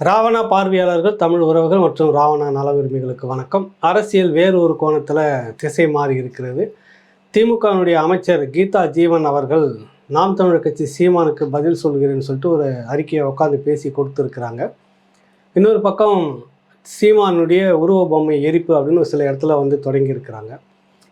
ராவணா பார்வையாளர்கள் தமிழ் உறவுகள் மற்றும் ராவணா நல உரிமைகளுக்கு வணக்கம். அரசியல் வேறு ஒரு கோணத்தில் திசை மாறி இருக்கிறது. திமுகவினுடைய அமைச்சர் கீதா ஜீவன் அவர்கள் நாம் தமிழர் கட்சி சீமானுக்கு பதில் சொல்கிறேன்னு சொல்லிட்டு ஒரு அறிக்கையை உட்காந்து பேசி கொடுத்துருக்குறாங்க. இன்னொரு பக்கம் சீமானுடைய உருவ பொம்மை எரிப்பு அப்படின்னு ஒரு சில இடத்துல வந்து தொடங்கியிருக்கிறாங்க.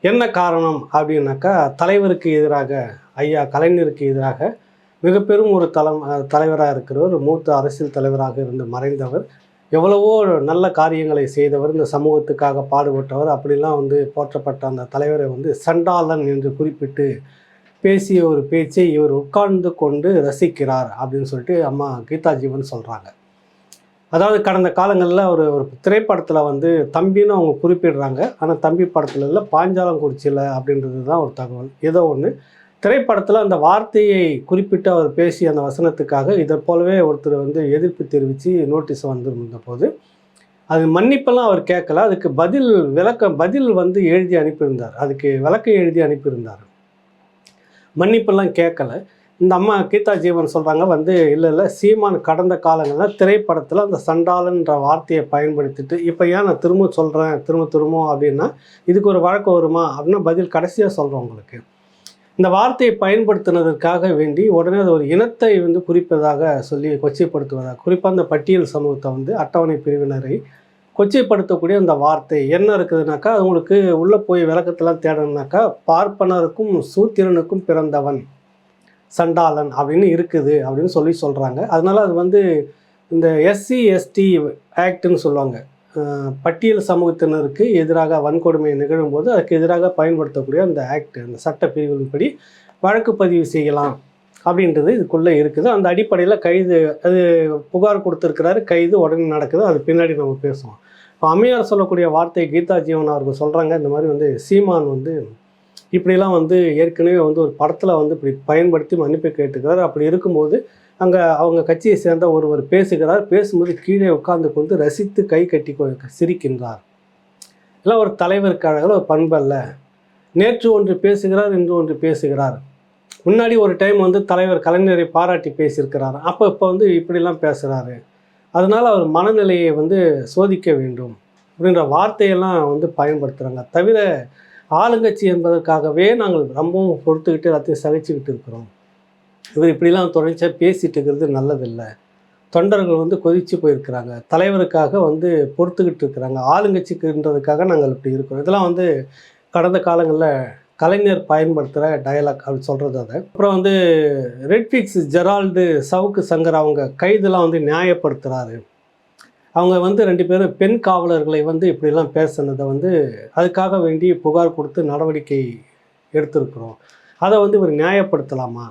என்ன காரணம் அப்படின்னாக்கா தலைவருக்கு எதிராக ஐயா கலைஞருக்கு எதிராக மிக பெரும் ஒரு தலம் தலைவராக இருக்கிறவர் மூத்த அரசியல் தலைவராக இருந்து மறைந்தவர். எவ்வளவோ நல்ல காரியங்களை செய்தவர் இந்த சமூகத்துக்காக பாடுபட்டவர். அப்படிலாம் வந்து போற்றப்பட்ட அந்த தலைவரை வந்து சண்டாளன் என்று குறிப்பிட்டு பேசிய ஒரு பேச்சை இவர் உட்கார்ந்து கொண்டு ரசிக்கிறார் அப்படின்னு சொல்லிட்டு அம்மா கீதா ஜீவன் சொல்கிறாங்க அதாவது கடந்த காலங்களில் ஒரு ஒரு திரைப்படத்தில் வந்து தம்பின்னு அவங்க குறிப்பிடுறாங்க. ஆனால் தம்பி படத்தில் இல்லை பாஞ்சாலங்குறிச்சியில் அப்படின்றது தான் ஒரு தகவல். ஏதோ ஒன்று திரைப்படத்தில் அந்த வார்த்தையை குறிப்பிட்டு அவர் பேசிய அந்த வசனத்துக்காக இதை போலவே ஒருத்தர் வந்து எதிர்ப்பு தெரிவித்து நோட்டீஸ் வந்திருந்த போது அது மன்னிப்பெல்லாம் அவர் கேட்கல. அதுக்கு பதில் விளக்கம் பதில் வந்து எழுதி அனுப்பியிருந்தார். அதுக்கு விளக்கம் எழுதி அனுப்பியிருந்தார். மன்னிப்பெல்லாம் கேட்கல. இந்த அம்மா கீதா ஜீவன் சொல்கிறாங்க வந்து இல்லை இல்லை சீமான் கடந்த காலங்களில் திரைப்படத்தில் அந்த சண்டாளன்ற வார்த்தையை பயன்படுத்திட்டு இப்போ ஏன் நான் திரும்ப சொல்கிறேன் திரும்ப திரும்ப அப்படின்னா இதுக்கு ஒரு வழக்கு வருமா? அப்படின்னா பதில் கடைசியாக சொல்கிறேன் உங்களுக்கு. இந்த வார்த்தையை பயன்படுத்தினதற்காக வேண்டி உடனே அது ஒரு இனத்தை வந்து குறிப்பதாக சொல்லி கொச்சைப்படுத்துவதாக குறிப்பாக அந்த பட்டியல் சமூகத்தை வந்து அட்டவணை பிரிவினரை கொச்சைப்படுத்தக்கூடிய அந்த வார்த்தை என்ன இருக்குதுனாக்கா அவங்களுக்கு உள்ளே போய் விளக்கத்தெல்லாம் தேடணுனாக்கா பார்ப்பனருக்கும் சூத்திரனுக்கும் பிறந்தவன் சண்டாளன் அப்படின்னு இருக்குது அப்படின்னு சொல்லி சொல்கிறாங்க அதனால் அது வந்து இந்த எஸ்சி எஸ்டி ஆக்டுன்னு சொல்லுவாங்க. பட்டியல் சமூகத்தினருக்கு எதிராக வன்கொடுமை நிகழும்போது அதுக்கு எதிராக பயன்படுத்தக்கூடிய அந்த ஆக்ட் அந்த சட்ட பிரிவுகளின்படி வழக்கு பதிவு செய்யலாம் அப்படின்றது இதுக்குள்ளே இருக்குது. அந்த அடிப்படையில் கைது அது புகார் கொடுத்துருக்கிறாரு கைது உடனே நடக்குது அது பின்னாடி நம்ம பேசுவோம். இப்போ அம்மையார் சொல்லக்கூடிய வார்த்தை கீதா ஜீவன் அவர்கள் சொல்கிறாங்க இந்த மாதிரி வந்து சீமான் வந்து இப்படிலாம் வந்து ஏற்கனவே வந்து ஒரு படத்தில் வந்து இப்படி பயன்படுத்தி மன்னிப்பு கேட்டுக்கிறார். அப்படி இருக்கும்போது அங்கே அவங்க கட்சியை சேர்ந்த ஒருவர் பேசுகிறார். பேசும்போது கீழே உட்கார்ந்து கொண்டு ரசித்து கை கட்டி கொ- சிரிக்கின்றார். இல்லை ஒரு தலைவருக்கான ஒரு பண்பல்ல நேற்று ஒன்று பேசுகிறார் இன்று ஒன்று பேசுகிறார். முன்னாடி ஒரு டைம் வந்து தலைவர் கலைஞரை பாராட்டி பேசியிருக்கிறார். அப்போ இப்போ வந்து இப்படிலாம் பேசுகிறாரு அதனால் அவர் மனநிலையை வந்து சோதிக்க வேண்டும் அப்படின்ற வார்த்தையெல்லாம் வந்து பயன்படுத்துகிறாங்க தவிர ஆளுங்கட்சி என்பதற்காகவே நாங்கள் ரொம்பவும் பொறுத்துக்கிட்டு எல்லாத்தையும் சகிச்சுக்கிட்டு இருக்கிறோம். இவர் இப்படிலாம் தொடர்ச்சியாக பேசிட்டு இருக்கிறது நல்லதில்லை. தொண்டர்கள் வந்து கொதிச்சு போயிருக்கிறாங்க. தலைவருக்காக வந்து பொறுத்துக்கிட்டு இருக்கிறாங்க. ஆளுங்கட்சிக்குன்றதுக்காக நாங்கள் இப்படி இருக்கிறோம். இதெல்லாம் வந்து கடந்த காலங்களில் கலைஞர் பயன்படுத்துகிற டயலாக் அப்படின்னு சொல்கிறது அதை. அப்புறம் வந்து ரெட்ஃபிக்ஸ் ஜெரால்டு சவுக்கு சங்கர் அவங்க கைதெல்லாம் வந்து நியாயப்படுத்துகிறாரு அவங்க வந்து ரெண்டு பேரும் பெண் காவலர்களை வந்து இப்படிலாம் பேசுனதை வந்து அதுக்காக வேண்டி புகார் கொடுத்து நடவடிக்கை எடுத்திருக்கிறோம். அதை வந்து இவர் நியாயப்படுத்தலாமா?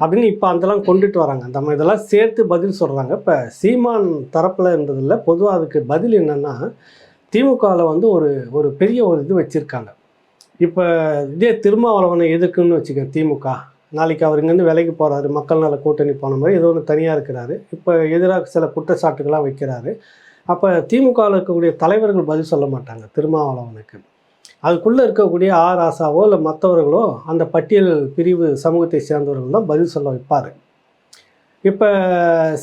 அப்படின்னு இப்போ அதெல்லாம் கொண்டுட்டு வராங்க. நம்ம இதெல்லாம் சேர்த்து பதில் சொல்கிறாங்க இப்போ சீமான் தரப்பில் இருந்ததில் பொதுவாக அதுக்கு பதில் என்னென்னா திமுகவில் வந்து ஒரு ஒரு பெரிய ஒரு இது வச்சுருக்காங்க. இப்போ இதே திருமாவளவனை எதுக்குன்னு வச்சுக்கோங்க திமுக. நாளைக்கு அவர் இங்கேருந்து விலைக்கு போகிறாரு மக்கள் நல கூட்டணி போன மாதிரி ஏதோ ஒன்று தனியாக இருக்கிறாரு. இப்போ எதிராக சில குற்றச்சாட்டுகள்லாம் வைக்கிறாரு. அப்போ திமுகவில் இருக்கக்கூடிய தலைவர்கள் பதில் சொல்ல மாட்டாங்க திருமாவளவனுக்கு. அதுக்குள்ளே இருக்கக்கூடிய ஆ ராசாவோ இல்லை மற்றவர்களோ அந்த பட்டியல் பிரிவு சமூகத்தை சேர்ந்தவர்கள் தான் பதில் சொல்ல வைப்பார். இப்போ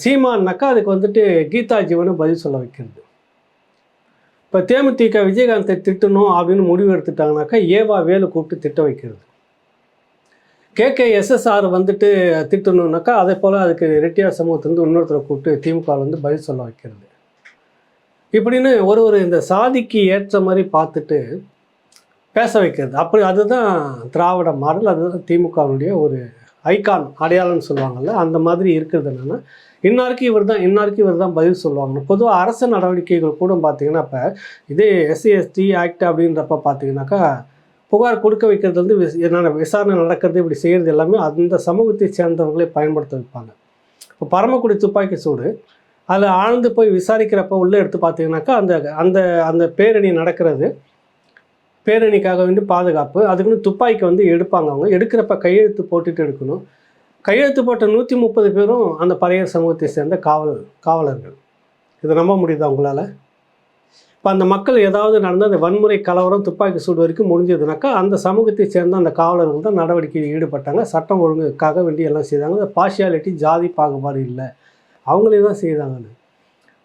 சீமான்னாக்கா அதுக்கு வந்துட்டு கீதா ஜீவனை பதில் சொல்ல வைக்கிறது. இப்போ தேமுதிக விஜயகாந்தை திட்டணும் அப்படின்னு முடிவு எடுத்துட்டாங்கனாக்கா ஏவா வேலு கூப்பிட்டு திட்ட வைக்கிறது. கேகே எஸ்எஸ்ஆர் வந்துட்டு திட்டணுன்னாக்கா அதே போல் அதுக்கு ரெட்டியார் சமூகத்திலேருந்து இன்னொருத்தரை கூப்பிட்டு திமுக வந்து பதில் சொல்ல வைக்கிறது. இப்படின்னு ஒரு ஒரு இந்த சாதிக்கு ஏற்ற மாதிரி பார்த்துட்டு பேச வைக்கிறது. அப்படி அதுதான் திராவிட மாடல் அதுதான் திமுகவினுடைய ஒரு ஐகான் அடையாளம்னு சொல்லுவாங்கல்ல அந்த மாதிரி இருக்கிறது என்னென்னா இன்னாருக்கு இவர் தான் இன்னாருக்கு இவர் தான் பதில் சொல்லுவாங்க பொதுவாக அரசு நடவடிக்கைகள் கூட பார்த்தீங்கன்னா இப்போ இதே எஸ்சி எஸ்டி ஆக்ட் அப்படின்றப்ப பார்த்தீங்கன்னாக்கா புகார் கொடுக்க வைக்கிறது வந்து விஸ்- என்னென்ன விசாரணை நடக்கிறது இப்படி செய்கிறது எல்லாமே அந்த சமூகத்தை சேர்ந்தவங்களே பயன்படுத்த வைப்பாங்க. இப்போ பரமக்குடி துப்பாக்கி சூடு அதில் ஆழ்ந்து போய் விசாரிக்கிறப்ப உள்ளே எடுத்து பார்த்தீங்கன்னாக்கா அந்த அந்த அந்த பேரணி நடக்கிறது. பேரணிக்காக வேண்டி பாதுகாப்பு அதுக்குன்னு துப்பாக்கி வந்து எடுப்பாங்க அவங்க. எடுக்கிறப்ப கையெழுத்து போட்டுட்டு எடுக்கணும். கையெழுத்து போட்ட நூற்றி முப்பது பேரும் அந்த பழைய சமூகத்தை சேர்ந்த காவல் காவலர்கள். இதை நம்ப முடியுதா உங்களால்? இப்போ அந்த மக்கள் ஏதாவது நடந்த அந்த வன்முறை கலவரம் துப்பாக்கி சூடு வரைக்கும் முடிஞ்சதுனாக்கா அந்த சமூகத்தை சேர்ந்த அந்த காவலர்கள் தான் நடவடிக்கையில் ஈடுபட்டாங்க. சட்டம் ஒழுங்குக்காக வேண்டி எல்லாம் செய்தாங்க. அந்த பார்ஷியாலிட்டி ஜாதி பாகுபாடு இல்லை. அவங்களே தான் செய்தாங்கன்னு.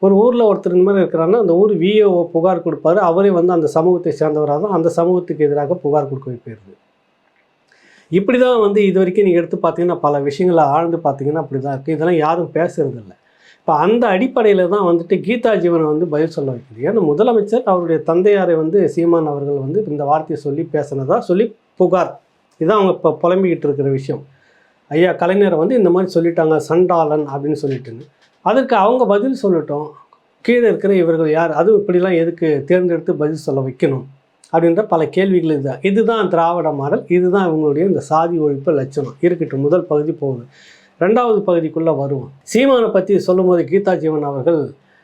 ஒரு ஊரில் ஒருத்தர் இந்த மாதிரி இருக்கிறாருன்னா அந்த ஊர் விஏஓ புகார் கொடுப்பாரு. அவரே வந்து அந்த சமூகத்தை சேர்ந்தவராக தான் அந்த சமூகத்துக்கு எதிராக புகார் கொடுக்க போயிடுது இப்படி தான் வந்து இது வரைக்கும் நீங்கள் எடுத்து பார்த்தீங்கன்னா பல விஷயங்களை ஆழ்ந்து பார்த்தீங்கன்னா அப்படி தான் இருக்குது இதெல்லாம் யாரும் பேசுறது இல்லை இப்போ அந்த அடிப்படையில் தான் வந்துட்டு கீதா ஜீவனை வந்து பதில் சொல்ல வைக்கிறது. ஏன்னா முதலமைச்சர் அவருடைய தந்தையாரை வந்து சீமான் அவர்கள் வந்து இந்த வார்த்தையை சொல்லி பேசினதா சொல்லி புகார். இதுதான் அவங்க இப்போ புலம்பிக்கிட்டு இருக்கிற விஷயம். ஐயா கலைஞரை வந்து இந்த மாதிரி சொல்லிட்டாங்க சண்டாளன் அப்படின்னு சொல்லிட்டுன்னு. அதற்கு அவங்க பதில் சொல்லட்டும். கீழே இருக்கிற இவர்கள் யார்? அதுவும் இப்படிலாம் எதுக்கு தேர்ந்தெடுத்து பதில் சொல்ல வைக்கணும்? அப்படின்ற பல கேள்விகள் இதுதான் இதுதான் திராவிட மாடல். இதுதான் இவங்களுடைய இந்த சாதி ஒழிப்பு லட்சணம். இருக்கட்டும் முதல் பகுதி போகுது. ரெண்டாவது பகுதிக்குள்ளே வருவோம். சீமானை பற்றி சொல்லும்போது கீதா ஜீவன் அவர்கள்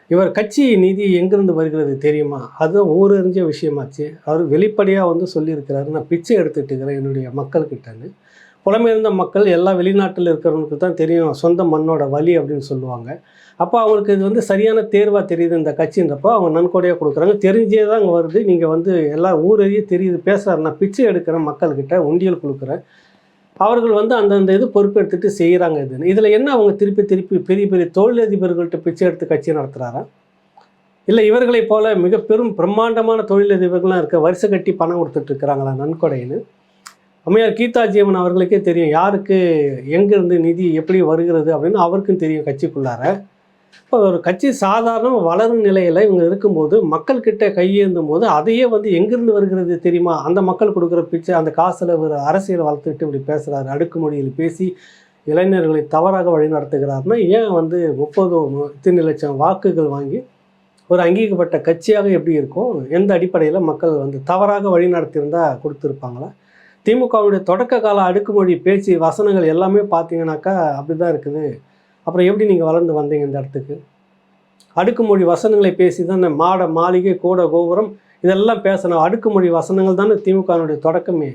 இவர் கட்சி நிதி எங்கிருந்து வருகிறது தெரியுமா? அது ஊரறிஞ்ச விஷயமாச்சு. அவர் வெளிப்படையாக வந்து சொல்லியிருக்கிறாரு. நான் பிச்சை எடுத்துட்டு இருக்கிறேன் என்னுடைய மக்கள்கிட்டன்னு. புலமையிருந்த மக்கள் எல்லா வெளிநாட்டில் இருக்கிறவங்களுக்கு தான் தெரியும் சொந்த மண்ணோட வலி அப்படின்னு சொல்லுவாங்க. அப்போ அவங்களுக்கு இது வந்து சரியான தேர்வாக தெரியுது இந்த கட்சின்றப்போ அவங்க நன்கொடையாக கொடுக்குறாங்க. தெரிஞ்சே தான் அங்கே வருது. நீங்கள் வந்து எல்லா ஊரையும் தெரியுது பேசுகிறார் நான் பிச்சை எடுக்கிறேன் மக்கள்கிட்ட உண்டியல் கொடுக்குறேன். அவர்கள் வந்து அந்தந்த இது பொறுப்பெடுத்துட்டு செய்கிறாங்க இதுன்னு இதில் என்ன அவங்க திருப்பி திருப்பி பெரிய பெரிய தொழிலதிபர்கள்ட்ட பிச்சை எடுத்து கட்சி நடத்துகிறாரா இல்லை இவர்களைப் போல மிக பெரும் பிரம்மாண்டமான தொழிலதிபர்கள்லாம் இருக்க வரிசை கட்டி பணம் கொடுத்துட்ருக்குறாங்களா நன்கொடைன்னு அம்மையார் கீதா ஜீவன் அவர்களுக்கே தெரியும் யாருக்கு எங்கேருந்து நிதி எப்படி வருகிறது அப்படின்னு அவருக்கும் தெரியும் கட்சிக்குள்ளார. இப்போ ஒரு கட்சி சாதாரண வளரும் நிலையில் இவங்க இருக்கும்போது மக்கள்கிட்ட கையேந்தும் போது அதையே வந்து எங்கேருந்து வருகிறது தெரியுமா? அந்த மக்கள் கொடுக்குற பிச்சை அந்த காசில் ஒரு அரசியல் வளர்த்துக்கிட்டு இப்படி பேசுகிறாரு அடுக்குமொழியில் பேசி இளைஞர்களை தவறாக வழிநடத்துகிறாருன்னா ஏன் வந்து முப்பது இத்தனை லட்சம் வாக்குகள் வாங்கி ஒரு அங்கீகப்பட்ட கட்சியாக எப்படி இருக்கும்? எந்த அடிப்படையில் மக்கள் வந்து தவறாக வழிநடத்தியிருந்தால் கொடுத்துருப்பாங்களா? திமுகவுடைய தொடக்க கால அடுக்குமொழி பேச்சு வசனங்கள் எல்லாமே பார்த்தீங்கன்னாக்கா அப்படி தான் இருக்குது. அப்புறம் எப்படி நீங்கள் வளர்ந்து வந்தீங்க இந்த இடத்துக்கு? அடுக்குமொழி வசனங்களை பேசி தான் மாட மாளிகை கூட கோபுரம் இதெல்லாம் பேசணும். அடுக்குமொழி வசனங்கள் தானே திமுகனுடைய தொடக்கமே.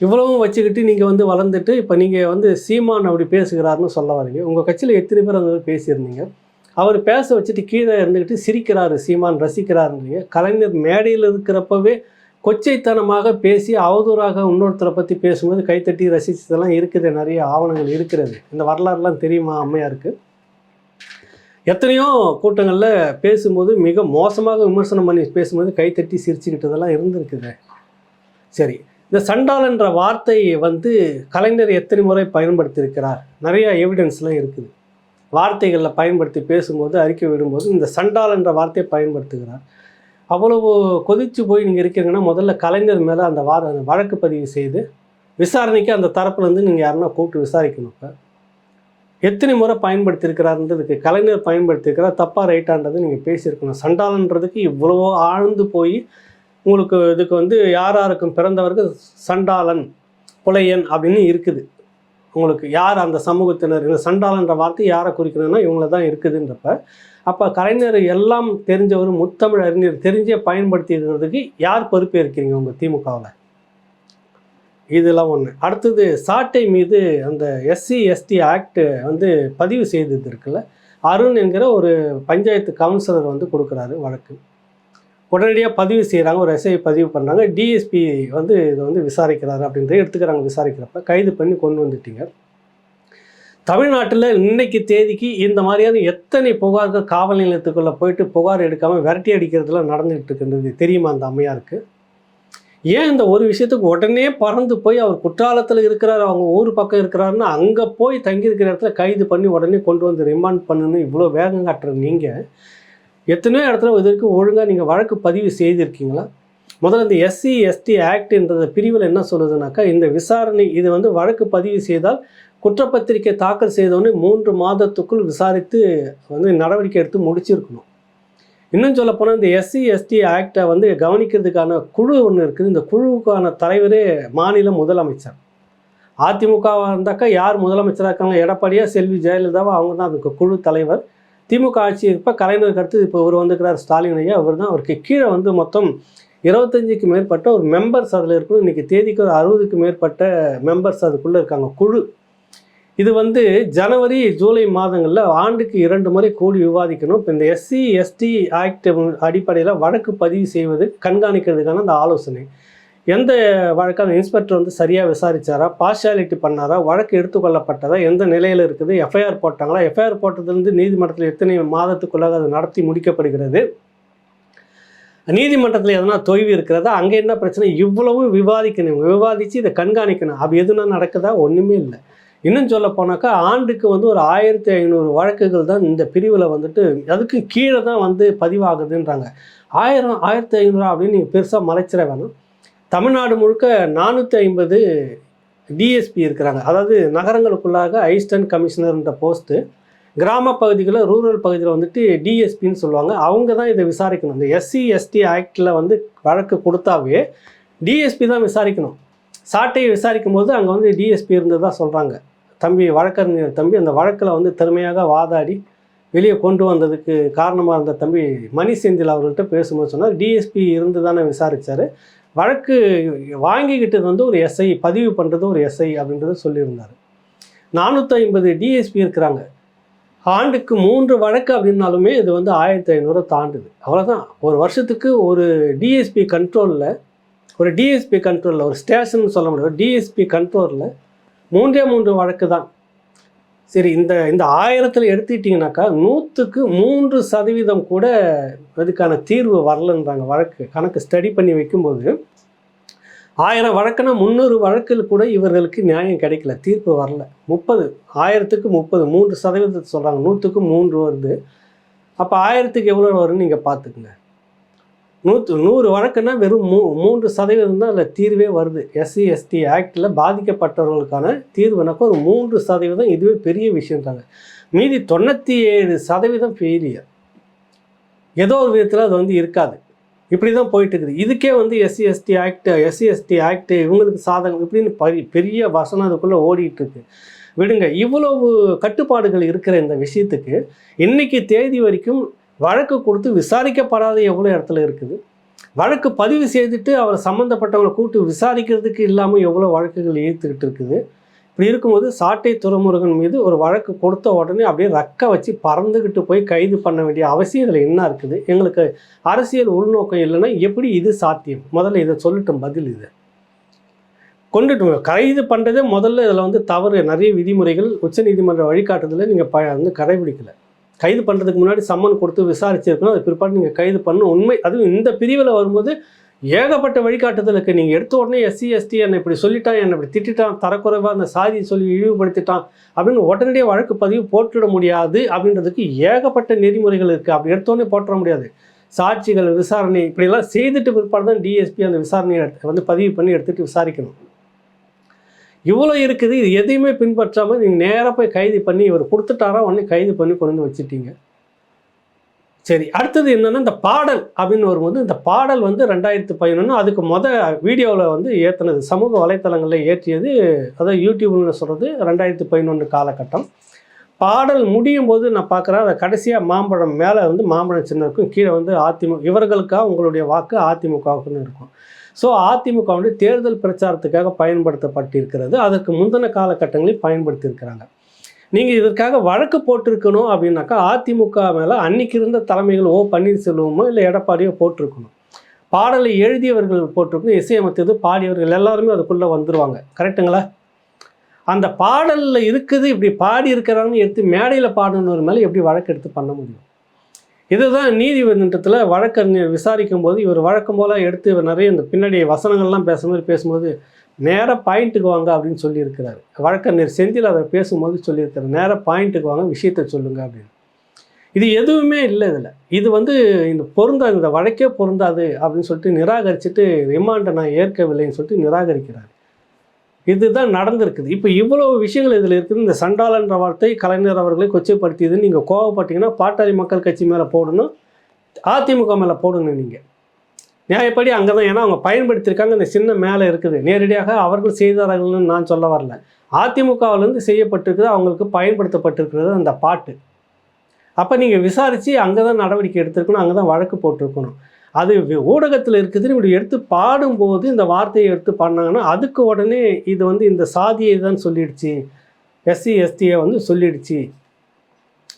இவ்வளவும் வச்சுக்கிட்டு நீங்கள் வந்து வளர்ந்துட்டு இப்போ நீங்கள் வந்து சீமான் அப்படி பேசுகிறாருன்னு சொல்ல வரீங்க. உங்கள் கட்சியில் எத்தனை பேர் அந்த பேசியிருந்தீங்க? அவர் பேச வச்சுட்டு கீழே இருந்துக்கிட்டு சிரிக்கிறாரு சீமான் ரசிக்கிறாருன்றீங்க. கலைஞர் மேடையில் இருக்கிறப்பவே கொச்சைத்தனமாக பேசி அவதூறாக இன்னொருத்தரை பற்றி பேசும்போது கைத்தட்டி ரசித்ததெல்லாம் இருக்குது நிறைய ஆவணங்கள் இருக்கிறது. இந்த வரலாறுலாம் தெரியுமா அம்மையாருக்கு? எத்தனையோ கூட்டங்களில் பேசும்போது மிக மோசமாக விமர்சனம் பண்ணி பேசும்போது கைத்தட்டி சிரிச்சுக்கிட்டதெல்லாம் இருந்திருக்குது. சரி இந்த சண்டாளன்ற வார்த்தை வந்து கலைஞர் எத்தனை முறை பயன்படுத்தியிருக்கிறார்? நிறையா எவிடன்ஸ்லாம் இருக்குது. வார்த்தைகளில் பயன்படுத்தி பேசும்போது அறிக்கை விடும்போது இந்த சண்டால் என்ற வார்த்தையை பயன்படுத்துகிறார். அவ்வளவு கொதிச்சு போய் நீங்கள் இருக்கிறீங்கன்னா முதல்ல கலைஞர் மேலே அந்த வார அந்த வழக்கு பதிவு செய்து விசாரணைக்கு அந்த தரப்புலேருந்து நீங்கள் யாருன்னா கூப்பிட்டு விசாரிக்கணும் இப்போ. எத்தனை முறை பயன்படுத்தியிருக்கிறாருன்றதுக்கு கலைஞர் பயன்படுத்தியிருக்கிறார் தப்பாக ரைட்டான்றது நீங்கள் பேசியிருக்கணும். சண்டாளன்றதுக்கு இவ்வளவோ ஆழ்ந்து போய் உங்களுக்கு இதுக்கு வந்து யார் யாருக்கும் பிறந்தவருக்கு சண்டாளன் புலையன் அப்படின்னு இருக்குது. உங்களுக்கு யார் அந்த சமூகத்தினர் இந்த சண்டாளன்ற வார்த்தை யாரை குறிக்கிறதுனா இவங்கள தான் இருக்குதுன்றப்ப அப்போ கலைஞர் எல்லாம் தெரிஞ்சவர் முத்தமிழ் அறிஞர் தெரிஞ்சே பயன்படுத்திக்கிறதுக்கு யார் பொறுப்பேற்கிறீங்க உங்கள் திமுகவில்? இதெல்லாம் ஒன்று அடுத்தது சாட்டை மீது அந்த எஸ்சி எஸ்டி ஆக்ட் வந்து பதிவு செய்தது இருக்குல்ல அருண் என்கிற ஒரு பஞ்சாயத்து கவுன்சிலர் வந்து கொடுக்குறாரு வழக்கு. உடனடியாக பதிவு செய்கிறாங்க ஒரு எஸ்ஐ பதிவு பண்ணாங்க டிஎஸ்பி வந்து இதை வந்து விசாரிக்கிறாரு அப்படின்றத எடுத்துக்கிறாங்க விசாரிக்கிறப்ப கைது பண்ணி கொண்டு வந்துட்டீங்க. தமிழ்நாட்டில் இன்னைக்கு தேதிக்கு இந்த மாதிரியான எத்தனை புகார்கள் காவல் நிலையத்துக்குள்ளே போயிட்டு புகார் எடுக்காமல் விரட்டி அடிக்கிறதுலாம் நடந்துகிட்டு இருக்கின்றது தெரியுமா அந்த அம்மையாருக்கு? ஏன் இந்த ஒரு விஷயத்துக்கு உடனே பறந்து போய் அவர் குற்றாலத்தில் இருக்கிறார் அவங்க ஊர் பக்கம் இருக்கிறாருன்னா அங்கே போய் தங்கியிருக்கிற இடத்துல கைது பண்ணி உடனே கொண்டு வந்து ரிமாண்ட் பண்ணணும் இவ்வளோ வேகம் காட்டுற நீங்கள் எத்தனையோ இடத்துல இதற்கு ஒழுங்காக நீங்கள் வழக்கு பதிவு செய்திருக்கீங்களா? முதல்ல இந்த எஸ்சி எஸ்டி ஆக்ட்ன்றத பிரிவில் என்ன சொல்லுதுனாக்கா இந்த விசாரணை இது வந்து வழக்கு பதிவு செய்தால் குற்றப்பத்திரிக்கை தாக்கல் செய்தவொடனே மூன்று மாதத்துக்குள் விசாரித்து வந்து நடவடிக்கை எடுத்து முடிச்சிருக்கணும். இன்னும் சொல்லப்போனால் இந்த எஸ்சி எஸ்டி ஆக்டை வந்து கவனிக்கிறதுக்கான குழு ஒன்று இருக்குது. இந்த குழுவுக்கான தலைவரே மாநில முதலமைச்சர். அதிமுகவாக இருந்தாக்கா யார் முதலமைச்சராக இருக்காங்க? எடப்பாடியாக செல்வி ஜெயலலிதாவா அவங்க தான் அதுக்கு குழு தலைவர். திமுக ஆட்சி இப்போ கலைஞருக்கு அடுத்து இப்போ இவர் வந்துக்கிறார் ஸ்டாலின் ஐயா அவர் தான் அவருக்கு கீழே வந்து மொத்தம் இருபத்தஞ்சிக்கு மேற்பட்ட ஒரு மெம்பர்ஸ் அதில் இருக்கணும் இன்றைக்கி தேதிக்கு ஒரு அறுபதுக்கு மேற்பட்ட மெம்பர்ஸ் அதுக்குள்ளே இருக்காங்க குழு. இது வந்து ஜனவரி ஜூலை மாதங்களில் ஆண்டுக்கு இரண்டு முறை கூடி விவாதிக்கணும். இப்போ இந்த எஸ்சி எஸ்டி ஆக்ட் அடிப்படையில் வழக்கு பதிவு செய்வது கண்காணிக்கிறதுக்கான அந்த ஆலோசனை. எந்த வழக்கு அந்த இன்ஸ்பெக்டர் வந்து சரியாக விசாரிச்சாரா? பார்ஷாலிட்டி பண்ணாரா? வழக்கு எடுத்துக்கொள்ளப்பட்டதா? எந்த நிலையில் இருக்குது? எஃப்ஐஆர் போட்டாங்களா? எஃப்ஐஆர் போட்டதுலேருந்து நீதிமன்றத்தில் எத்தனை மாதத்துக்குள்ளாக அது நடத்தி முடிக்கப்படுகிறது? நீதிமன்றத்தில் எதனா தொய்வு இருக்கிறதா? அங்கே என்ன பிரச்சனை? இவ்வளவு விவாதிக்கணும். விவாதித்து இதை கண்காணிக்கணும். அப்படி எதுனா நடக்குதா? ஒன்றுமே இல்லை. இன்னும் சொல்ல போனாக்கா ஆண்டுக்கு வந்து ஒரு ஆயிரத்தி ஐநூறு வழக்குகள் தான் இந்த பிரிவில் வந்துட்டு அதுக்கு கீழே தான் வந்து பதிவாகுதுன்றாங்க. ஆயிரம் ஆயிரத்தி ஐநூறு அப்படின்னு நீங்கள் பெருசாக மறைச்சிட வேணும். தமிழ்நாடு முழுக்க நானூற்றி ஐம்பது டிஎஸ்பி இருக்கிறாங்க. அதாவது நகரங்களுக்குள்ளாக ஐஸ்டன் கமிஷனர்ன்ற போஸ்ட்டு கிராம பகுதிகளில் ரூரல் பகுதியில் வந்துட்டு டிஎஸ்பின்னு சொல்லுவாங்க. அவங்க தான் இதை விசாரிக்கணும். இந்த எஸ்சி எஸ்டி ஆக்டில் வந்து வழக்கு கொடுத்தாவே டிஎஸ்பி தான் விசாரிக்கணும். சாட்டையை விசாரிக்கும் போது அங்கே வந்து டிஎஸ்பி இருந்ததா சொல்கிறாங்க தம்பி வழக்கறிஞர் தம்பி அந்த வழக்கில் வந்து திறமையாக வாதாடி வெளியே கொண்டு வந்ததுக்கு காரணமாக இருந்த தம்பி மணி செந்தில் அவர்கள்ட்ட பேசும்போது சொன்னார். டிஎஸ்பி இருந்து தானே விசாரித்தார் வழக்கு வாங்கிக்கிட்டது வந்து ஒரு எஸ்ஐ பதிவு பண்ணுறது ஒரு எஸ்ஐ அப்படின்றத சொல்லியிருந்தார். நானூற்றி ஐம்பது டிஎஸ்பி இருக்கிறாங்க. ஆண்டுக்கு மூன்று வழக்கு அப்படின்னாலுமே இது வந்து ஆயிரத்தி ஐநூறு தாண்டுது. அவ்வளோதான் ஒரு வருஷத்துக்கு ஒரு டிஎஸ்பி கண்ட்ரோலில் ஒரு டிஎஸ்பி கண்ட்ரோலில் ஒரு ஸ்டேஷன் சொல்ல முடியாது டிஎஸ்பி கண்ட்ரோலில் மூன்றே மூன்று வழக்கு தான் சரி இந்த இந்த ஆயிரத்தில் எடுத்துக்கிட்டிங்கனாக்கா நூற்றுக்கு மூன்று சதவீதம் கூட அதுக்கான தீர்வு வரலன்றாங்க. வழக்கு கணக்கு ஸ்டடி பண்ணி வைக்கும்போது ஆயிரம் வழக்குனா முந்நூறு வழக்கில் கூட இவர்களுக்கு நியாயம் கிடைக்கல தீர்ப்பு வரல. முப்பது ஆயிரத்துக்கு முப்பது மூன்று சதவீதத்தை சொல்கிறாங்க நூற்றுக்கு மூன்று வருது. அப்போ ஆயிரத்துக்கு எவ்வளோ வரும்னு நீங்கள் பார்த்துக்குங்க. நூற்று நூறு வழக்குன்னா வெறும் மூ மூன்று சதவீதம் தான் அதில் தீர்வே வருது. எஸ்சி எஸ்டி ஆக்டில் பாதிக்கப்பட்டவர்களுக்கான தீர்வுனாக்கா ஒரு மூன்று சதவீதம் இதுவே பெரிய விஷயம்தாங்க மீதி தொண்ணூற்றி ஏழு சதவீதம் ஃபெயிலியர் ஏதோ ஒரு விதத்தில் அது வந்து இருக்காது. இப்படி தான் போயிட்டு இருக்குது இதுக்கே வந்து SC ST act SC ST act இவங்களுக்கு சாதகம் இப்படின்னு பரி பெரிய வசனம் அதுக்குள்ளே ஓடிட்டு இருக்கு விடுங்க இவ்வளவு கட்டுப்பாடுகள் இருக்கிற இந்த விஷயத்துக்கு இன்னைக்கு தேதி வரைக்கும் வழக்கு கொடுத்து விசாரிக்கப்படாத எவ்வளோ இடத்துல இருக்குது? வழக்கு பதிவு செய்துட்டு அவர் சம்மந்தப்பட்டவங்களை கூப்பிட்டு விசாரிக்கிறதுக்கு இல்லாமல் எவ்வளோ வழக்குகள் இழுத்துக்கிட்டு இருக்குது? இப்படி இருக்கும்போது சாட்டை துறைமுருகன் மீது ஒரு வழக்கு கொடுத்த உடனே அப்படியே ரக்க வச்சு பறந்துக்கிட்டு போய் கைது பண்ண வேண்டிய அவசியம் இதில் என்ன இருக்குது? எங்களுக்கு அரசியல் உள்நோக்கம் இல்லைன்னா எப்படி இது சாத்தியம்? முதல்ல இதை சொல்லட்டும் பதில் இது. கொண்டுட்டு கைது பண்ணுறதே முதல்ல இதில் வந்து தவறு. நிறைய விதிமுறைகள் உச்சநீதிமன்ற வழிகாட்டுதலில் நீங்கள் ப வந்து கடைபிடிக்கலை. கைது பண்ணுறதுக்கு முன்னாடி சம்மன் கொடுத்து விசாரிச்சிருக்கணும். அது பிற்பாடு நீங்கள் கைது பண்ணணும். உண்மை அதுவும் இந்த பிரிவில் வரும்போது ஏகப்பட்ட வழிகாட்டுதலுக்கு நீங்கள் எடுத்த உடனே எஸ்சி எஸ்டி என்னை இப்படி சொல்லிட்டான் என்னை இப்படி திட்டான் தரக்குறைவாக அந்த சாதியை சொல்லி இழிவுபடுத்திட்டான் அப்படின்னு உடனடியாக வழக்கு பதிவு போட்டுட முடியாது அப்படின்றதுக்கு ஏகப்பட்ட நெறிமுறைகள் இருக்குது அப்படி எடுத்தோடனே போட்டுற முடியாது. சாட்சிகள் விசாரணை இப்படியெல்லாம் செய்துட்டு பிற்பாடு தான் டிஎஸ்பி அந்த விசாரணையை வந்து பதிவு பண்ணி எடுத்துகிட்டு விசாரிக்கணும். இவ்வளோ இருக்குது இது எதையுமே பின்பற்றாமல் நீங்கள் நேராக போய் கைது பண்ணி இவர் கொடுத்துட்டாரா உடனே கைது பண்ணி கொண்டு வந்து வச்சுட்டீங்க. சரி அடுத்தது என்னென்னா இந்த பாடல் அப்படின்னு வரும்போது இந்த பாடல் வந்து ரெண்டாயிரத்து பதினொன்று அதுக்கு மொத வீடியோவில் வந்து ஏற்றுனது சமூக வலைத்தளங்களில் ஏற்றியது அதாவது யூடியூப்னு சொல்கிறது ரெண்டாயிரத்து பதினொன்று காலகட்டம். பாடல் முடியும் போது நான் பார்க்குறேன் அதை கடைசியாக மாம்பழம் மேலே வந்து மாம்பழம் சின்ன இருக்கும் கீழே வந்து அதிமுக இவர்களுக்காக உங்களுடைய வாக்கு அதிமுகவுக்குன்னு இருக்கும். ஸோ அதிமுக வந்து தேர்தல் பிரச்சாரத்துக்காக பயன்படுத்தப்பட்டிருக்கிறது. அதற்கு முந்தின காலகட்டங்களில் பயன்படுத்தியிருக்கிறாங்க. நீங்கள் இதற்காக வழக்கு போட்டிருக்கணும் அப்படின்னாக்கா அதிமுக மேலே அன்னைக்கு இருந்த தலைமைகள் ஓ பன்னீர்செல்வமோ இல்லை எடப்பாடியோ போட்டிருக்கணும். பாடலை எழுதியவர்கள் போட்டிருக்கணும் இசையமைத்தது பாடியவர்கள் எல்லாருமே அதுக்குள்ளே வந்துருவாங்க. கரெக்டுங்களா அந்த பாடலில் இருக்குது இப்படி பாடி இருக்கிறாங்கன்னு எடுத்து மேடையில் பாடணுன்ற மேலே எப்படி வழக்கு எடுத்து பண்ண முடியும்? இதுதான் நீதிமன்றத்தில் வழக்கறிஞர் விசாரிக்கும் போது இவர் வழக்கம் போல் எடுத்து இவர் நிறைய இந்த பின்னாடி வசனங்கள்லாம் பேசும்போது பேசும்போது நேராக பாயிண்ட்டுக்கு வாங்க அப்படின்னு சொல்லியிருக்கிறார். வழக்கறிஞர் செந்தில் அதை பேசும்போது சொல்லியிருக்கிறார். நேராக பாயிண்ட்டுக்கு வாங்க விஷயத்தை சொல்லுங்க அப்படின்னு. இது எதுவுமே இல்லை இதில். இது வந்து இந்த பொருந்தாது இந்த வழக்கே பொருந்தாது அப்படின்னு சொல்லிட்டு நிராகரிச்சுட்டு ரிமாண்டை நான் ஏற்கவில்லைன்னு சொல்லிட்டு நிராகரிக்கிறார். இதுதான் நடந்திருக்குது. இப்போ இவ்வளோ விஷயங்கள் இதில் இருக்குது. இந்த சண்டாளன்ற வார்த்தை கலைஞர் அவர்களை கொச்சைப்படுத்தியதுன்னு நீங்கள் கோவப்பட்டீங்கன்னா பாட்டாளி மக்கள் கட்சி மேலே போடணும். அதிமுக மேலே போடணும் நீங்கள் நியாயப்படி அங்கே தான் ஏன்னா அவங்க பயன்படுத்தியிருக்காங்க. இந்த சின்ன மேலே இருக்குது. நேரடியாக அவர்கள் செய்தார்கள்னு நான் சொல்ல வரல. அதிமுகவிலேருந்து செய்யப்பட்டிருக்குது. அவங்களுக்கு பயன்படுத்தப்பட்டிருக்கிறது அந்த பாட்டு. அப்போ நீங்கள் விசாரித்து அங்கே தான் நடவடிக்கை எடுத்திருக்கணும். அங்கே தான் வழக்கு போட்டிருக்கணும். அது ஊடகத்தில் இருக்குதுன்னு இப்படி எடுத்து பாடும்போது இந்த வார்த்தையை எடுத்து பாடினாங்கன்னா அதுக்கு உடனே இது வந்து இந்த சாதியை தான் சொல்லிடுச்சு. எஸ்சி எஸ்டியை வந்து சொல்லிடுச்சு.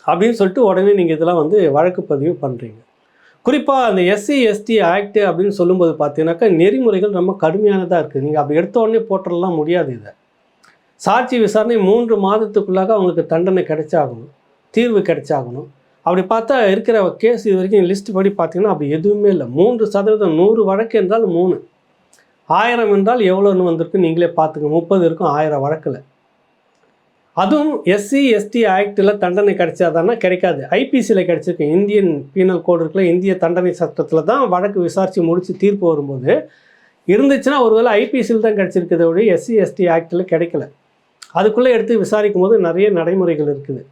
அப்படின்னு சொல்லிட்டு உடனே நீங்கள் இதெல்லாம் வந்து வழக்கு பதிவு பண்ணுறீங்க குறிப்பாக அந்த எஸ்சி எஸ்டி ஆக்ட் அப்படின்னு சொல்லும்போது பார்த்தீங்கன்னாக்கா நெறிமுறைகள் ரொம்ப கடுமையானதாக இருக்குது நீங்கள் அப்படி எடுத்த உடனே போட்டுடலாம் முடியாது இதை. சாட்சி விசாரணை மூன்று மாதத்துக்குள்ளாக அவங்களுக்கு தண்டனை கிடைச்சாகணும். தீர்வு கிடைச்சாகணும். அப்படி பார்த்தா இருக்கிற கேஸ் இது வரைக்கும் லிஸ்ட் படி பார்த்தீங்கன்னா அப்படி எதுவுமே இல்லை. மூன்று சதவீதம் நூறு வழக்கு என்றால் மூணு. ஆயிரம் என்றால் எவ்வளோன்னு வந்திருக்கு நீங்களே பார்த்துங்க. முப்பது இருக்கும் ஆயிரம் வழக்கில். அதுவும் எஸ்சி எஸ்டி ஆக்டில் தண்டனை கிடைச்சாதானா கிடைக்காது. ஐபிசியில் கிடைச்சிருக்கு. இந்தியன் பீனல் கோடு இருக்குல்ல இந்திய தண்டனை சட்டத்தில் தான் வழக்கு விசாரித்து முடித்து தீர்ப்பு வரும்போது இருந்துச்சுன்னா ஒருவேளை ஐபிசியில் தான் கிடைச்சிருக்குது விட எஸ்சி எஸ்டி ஆக்டில் கிடைக்கல. அதுக்குள்ளே எடுத்து விசாரிக்கும் போது நிறைய நடைமுறைகள் இருக்குது.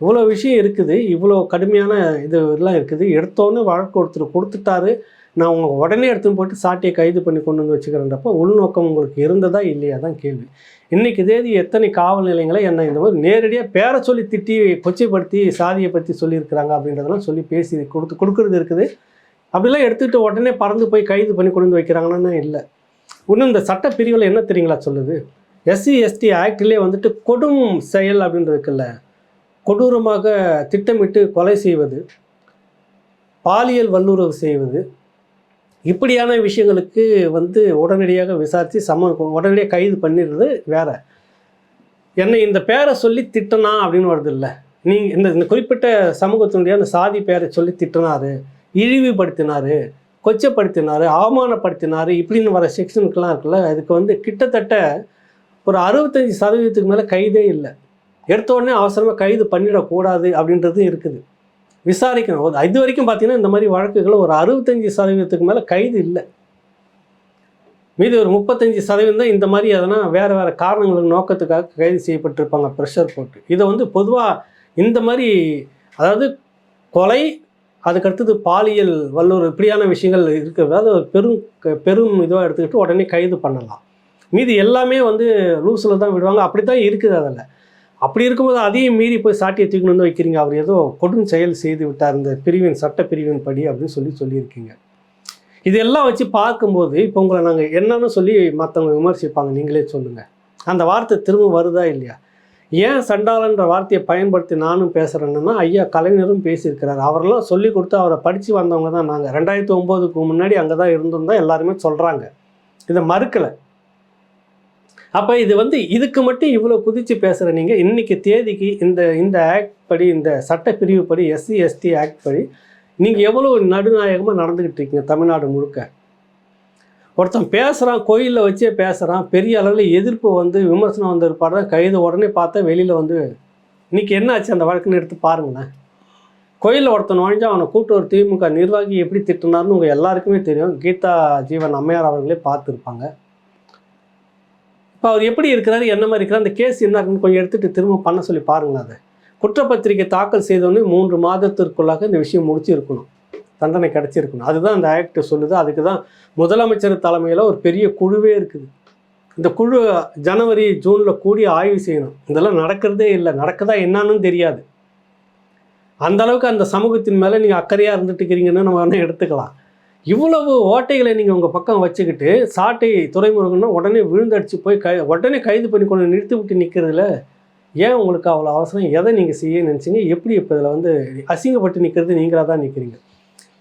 இவ்வளோ விஷயம் இருக்குது இவ்வளோ கடுமையான இது எல்லாம் இருக்குது. எடுத்தோன்னே வழக்கு ஒருத்தர் கொடுத்துட்டாரு. நான் உங்க உடனே எடுத்துன்னு போட்டு சாட்டியை கைது பண்ணி கொண்டு வந்து வச்சுக்கிறேன்றப்போ உள்நோக்கம் உங்களுக்கு இருந்ததா இல்லையா தான் கேள்வி. இன்றைக்கி தேதி எத்தனை காவல் நிலையங்களை என்ன இந்த மாதிரி நேரடியாக பேர சொல்லி திட்டி கொச்சைப்படுத்தி சாதியை பற்றி சொல்லியிருக்கிறாங்க அப்படின்றதெல்லாம் சொல்லி பேசி கொடுத்து கொடுக்குறது இருக்குது. அப்படிலாம் எடுத்துக்கிட்டு உடனே பறந்து போய் கைது பண்ணி கொண்டு வந்து வைக்கிறாங்கன்னா இல்லை. இன்னும் இந்த சட்ட பிரிவில் என்ன தெரியுங்களா சொல்லுது? எஸ்சி எஸ்டி ஆக்ட்லேயே வந்துட்டு கொடும் செயல் அப்படின்றது இருக்குல்ல. கொடூரமாக திட்டமிட்டு கொலை செய்வது பாலியல் வல்லுறவு செய்வது இப்படியான விஷயங்களுக்கு வந்து உடனடியாக விசாரித்து சம உடனடியாக கைது பண்ணிடுறது வேற. என்னை இந்த பேரை சொல்லி திட்டனா அப்படின்னு வருது இல்லை நீங்கள் இந்த இந்த குறிப்பிட்ட சமூகத்தினுடைய அந்த சாதி பேரை சொல்லி திட்டினார் இழிவுபடுத்தினார் கொச்சப்படுத்தினார் அவமானப்படுத்தினார் இப்படின்னு வர செக்ஷனுக்கெல்லாம் இருக்குல்ல அதுக்கு வந்து கிட்டத்தட்ட ஒரு அறுபத்தஞ்சி சதவீதத்துக்கு மேலே கைதே இல்லை. எடுத்த உடனே அவசரமாக கைது பண்ணிடக்கூடாது அப்படின்றதும் இருக்குது. விசாரிக்கணும். ஒரு இது வரைக்கும் பார்த்தீங்கன்னா இந்த மாதிரி வழக்குகளை ஒரு அறுபத்தஞ்சி சதவீதத்துக்கு மேலே கைது இல்லை. மீதி ஒரு முப்பத்தஞ்சு சதவீதம் தான் இந்த மாதிரி எதனா வேறு வேறு காரணங்களுக்கு நோக்கத்துக்காக கைது செய்யப்பட்டிருப்பாங்க ப்ரெஷர் போட்டு. இதை வந்து பொதுவாக இந்த மாதிரி அதாவது கொலை அதுக்கடுத்தது பாலியல் வல்லூர் இப்படியான விஷயங்கள் இருக்கிறது அது ஒரு பெரும் க- பெரும் இதுவாக எடுத்துக்கிட்டு உடனே கைது பண்ணலாம். மீதி எல்லாமே வந்து லூஸில் தான் விடுவாங்க. அப்படி தான் இருக்குது அதில் அப்படி இருக்கும்போது அதையும் மீறி போய் சாட்டியை தூக்கின்னு வந்து வைக்கிறீங்க. அவர் ஏதோ கொடும் செயல் செய்து விட்டார். இந்த பிரிவின் சட்ட பிரிவின் படி அப்படின்னு சொல்லி சொல்லியிருக்கீங்க. இதெல்லாம் வச்சு பார்க்கும்போது இப்போ உங்களை நாங்கள் என்னன்னு சொல்லி மற்றவங்க விமர்சிப்பாங்க. நீங்களே சொல்லுங்கள் அந்த வார்த்தை திரும்ப வருதா இல்லையா? ஏன் சண்டாளன்ற வார்த்தையை பயன்படுத்தி நானும் பேசுகிறேன்னா ஐயா கலைஞரும் பேசியிருக்கிறார். அவரெல்லாம் சொல்லி கொடுத்து அவரை படித்து வந்தவங்க தான் நாங்கள் ரெண்டாயிரத்தி ஒம்போதுக்கு முன்னாடி அங்கே தான் இருந்தோம் தான் எல்லாருமே சொல்கிறாங்க இதை மறுக்கலை. அப்போ இது வந்து இதுக்கு மட்டும் இவ்வளோ குதித்து பேசுகிற நீங்கள் இன்றைக்கி தேதிக்கு இந்த இந்த ஆக்ட் படி இந்த சட்டப்பிரிவு படி எஸ்சி எஸ்டி ஆக்ட் படி நீங்கள் எவ்வளோ நடுநாயகமாக நடந்துக்கிட்டு இருக்கீங்க தமிழ்நாடு முழுக்க? ஒருத்தன் பேசுகிறான் கோயிலில் வச்சே பேசுகிறான் பெரிய அளவில் எதிர்ப்பு வந்து விமர்சனம் வந்திருப்பாரு கைது உடனே பார்த்தா வெளியில் வந்து இன்னைக்கு என்ன ஆச்சு அந்த வழக்குன்னு எடுத்து பாருங்களேன். கோயிலில் ஒருத்தன் நுழைஞ்சா அவனை கூட்டு ஒரு திமுக நிர்வாகி எப்படி திட்டினார்னு உங்கள் எல்லாருக்குமே தெரியும். கீதா ஜீவன் அம்மையார் அவர்களே பார்த்துருப்பாங்க. இப்போ அவர் எப்படி இருக்கிறாரு என்ன மாதிரி இருக்கிறார் அந்த கேஸ் என்ன இருக்குன்னு கொஞ்சம் எடுத்துகிட்டு திரும்ப பண்ண சொல்லி பாருங்களேன் அதை. குற்றப்பத்திரிக்கை தாக்கல் செய்தோடனே மூன்று மாதத்திற்குள்ளாக இந்த விஷயம் முடிச்சிருக்கணும். தண்டனை கிடைச்சிருக்கணும். அதுதான் அந்த ஆக்ட் சொல்லுது. அதுக்கு தான் முதலமைச்சர் தலைமையில் ஒரு பெரிய குழுவே இருக்குது. இந்த குழு ஜனவரி ஜூனில் கூடி ஆய்வு செய்யணும். இதெல்லாம் நடக்கிறதே இல்லை. நடக்குதா என்னன்னு தெரியாது. அந்த அளவுக்கு அந்த சமூகத்தின் மேலே நீங்கள் அக்கறையாக இருந்துட்டு இருக்கிறீங்கன்னு நம்ம வேணால் எடுத்துக்கலாம். இவ்வளவு ஓட்டைகளை நீங்கள் உங்கள் பக்கம் வச்சுக்கிட்டு சாட்டை துறைமுருகன்னா உடனே விழுந்தடிச்சு போய் கை உடனே கைது பண்ணி கொண்டு நிறுத்தி விட்டு நிற்கிறதுல ஏன் உங்களுக்கு அவ்வளோ அவசரம்? எதை நீங்கள் செய்ய நினச்சிங்க? எப்படி இப்போ இதில் வந்து அசிங்கப்பட்டு நிற்கிறது நீங்களாக தான் நிற்கிறீங்க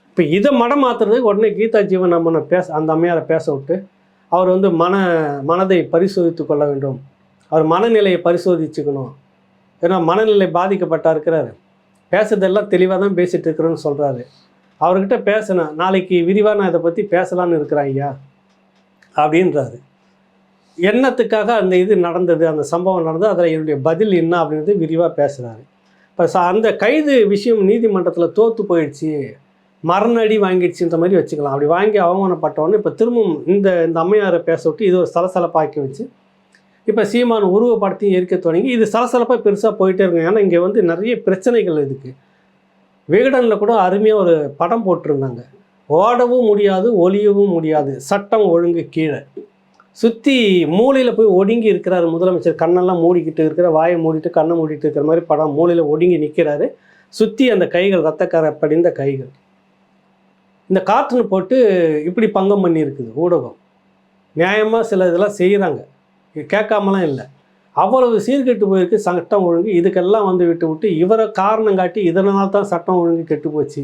இப்போ இதை மடம் மாற்றுறதுக்கு உடனே கீதா ஜீவன் நம்ம பேச அந்த அம்மையாரை பேச விட்டு அவர் வந்து மன மனதை பரிசோதித்து கொள்ள வேண்டும். அவர் மனநிலையை பரிசோதிச்சுக்கணும். ஏன்னா மனநிலை பாதிக்கப்பட்டா இருக்கிறாரு. பேசுறதெல்லாம் தெளிவாக தான் பேசிகிட்டு இருக்கிறோன்னு சொல்கிறாரு அவர்கிட்ட பேசினேன் நாளைக்கு விரிவாக நான் இதை பற்றி பேசலான்னு இருக்கிறேன் ஐயா அப்படின்றாரு. என்னத்துக்காக அந்த இது நடந்தது அந்த சம்பவம் நடந்தது அதில் என்னுடைய பதில் என்ன அப்படின்றது விரிவாக பேசுகிறாரு இப்போ ச அந்த கைது விஷயம் நீதிமன்றத்தில் தோற்று போயிடுச்சு. மரணடி வாங்கிடுச்சுன்ற மாதிரி வச்சுக்கலாம். அப்படி வாங்கி அவமானப்பட்டவொடனே இப்போ திரும்பவும் இந்த இந்த அம்மையாரை பேச விட்டு இது ஒரு சலசலப்பாக்கி வச்சு இப்போ சீமான் உருவப்படத்தையும் எரிக்க தொடங்கி இது சலசலப்பாக பெருசாக போயிட்டே இருக்கும். ஏன்னா இங்கே வந்து நிறைய பிரச்சனைகள் இருக்குது விகடனில் கூட அருமையாக ஒரு படம் போட்டிருந்தாங்க. ஓடவும் முடியாது ஒளியவும் முடியாது. சட்டம் ஒழுங்கு கீழே. சுற்றி மூலையில் போய் ஒடுங்கி இருக்கிறார் முதலமைச்சர். கண்ணெல்லாம் மூடிக்கிட்டு இருக்கிற வாயை மூடிட்டு கண்ணை மூடிட்டு இருக்கிற மாதிரி படம் மூலையில் ஒடுங்கி நிற்கிறாரு சுற்றி அந்த கைகள் ரத்தக்கார படிந்த கைகள். இந்த கார்ட்டூன் போட்டு இப்படி பங்கம் பண்ணியிருக்குது ஊடகம். நியாயமாக சில இதெல்லாம் செய்கிறாங்க கேட்காமலாம் இல்லை. அவ்வளவு சீர்கெட்டு போயிருக்கு சட்டம் ஒழுங்கு. இதுக்கெல்லாம் வந்து விட்டு விட்டு இவரை காரணம் காட்டி இதனால் தான் சட்டம் ஒழுங்கு கெட்டு போச்சு.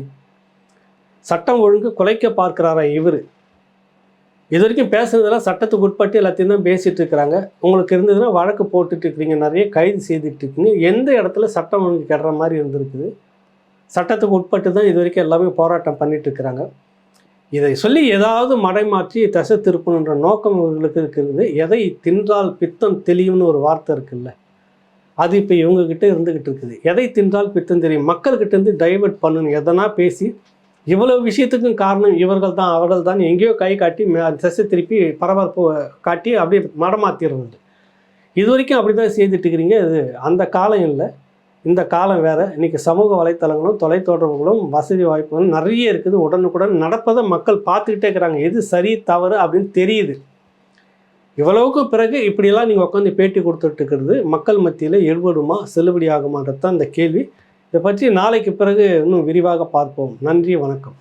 சட்டம் ஒழுங்கு குலைக்க பார்க்குறாரா இவர்? இது வரைக்கும் பேசுனதெல்லாம் சட்டத்துக்கு உட்பட்டு எல்லாத்தையும் தான் பேசிகிட்டு இருக்கிறாங்க. உங்களுக்கு இருந்ததுன்னா வழக்கு போட்டுட்டு இருக்கிறீங்க. நிறைய கைது செய்துட்டு இருக்கீங்க. எந்த இடத்துல சட்டம் ஒழுங்கு கெடுற மாதிரி இருந்திருக்குது? சட்டத்துக்கு உட்பட்டு தான் இது வரைக்கும் எல்லாமே போராட்டம் பண்ணிட்டு இருக்கிறாங்க. இதை சொல்லி ஏதாவது மடைமாற்றி தசை திருப்பணுன்ற நோக்கம் இவர்களுக்கு இருக்கிறது. எதை தின்றால் பித்தம் தெளியும்னு ஒரு வார்த்தை இருக்குல்ல அது இப்போ இவங்கக்கிட்ட இருந்துக்கிட்டு இருக்குது. எதை தின்றால் பித்தம் தெரியும்? மக்கள்கிட்ட இருந்து டைவர்ட் பண்ணணும் எதனா பேசி இவ்வளோ விஷயத்துக்கும் காரணம் இவர்கள் தான் அவர்கள் தான். எங்கேயோ கை காட்டி தசை திருப்பி பரபரப்பு காட்டி அப்படியே மடமாத்திடுறது. இது வரைக்கும் அப்படி தான் செய்துட்டு இருக்கிறீங்க. இது அந்த காலம் இல்லை. இந்த காலம் வேற. இன்றைக்கி சமூக வலைத்தளங்களும் தொலைத்தொடர்புகளும் வசதி வாய்ப்புகளும் நிறைய இருக்குது. உடனுக்குடன் நடப்பதை மக்கள் பார்த்துக்கிட்டே இருக்கிறாங்க. எது சரி தவறு அப்படின்னு தெரியுது. இவ்வளவுக்கு பிறகு இப்படியெல்லாம் நீங்கள் உட்காந்து பேட்டி கொடுத்துட்டு இருக்கிறது மக்கள் மத்தியில் எழுபடுமா செல்லுபடி ஆகுமான்றது தான் இந்த கேள்வி. இதை பற்றி நாளைக்கு பிறகு இன்னும் விரிவாக பார்ப்போம். நன்றி வணக்கம்.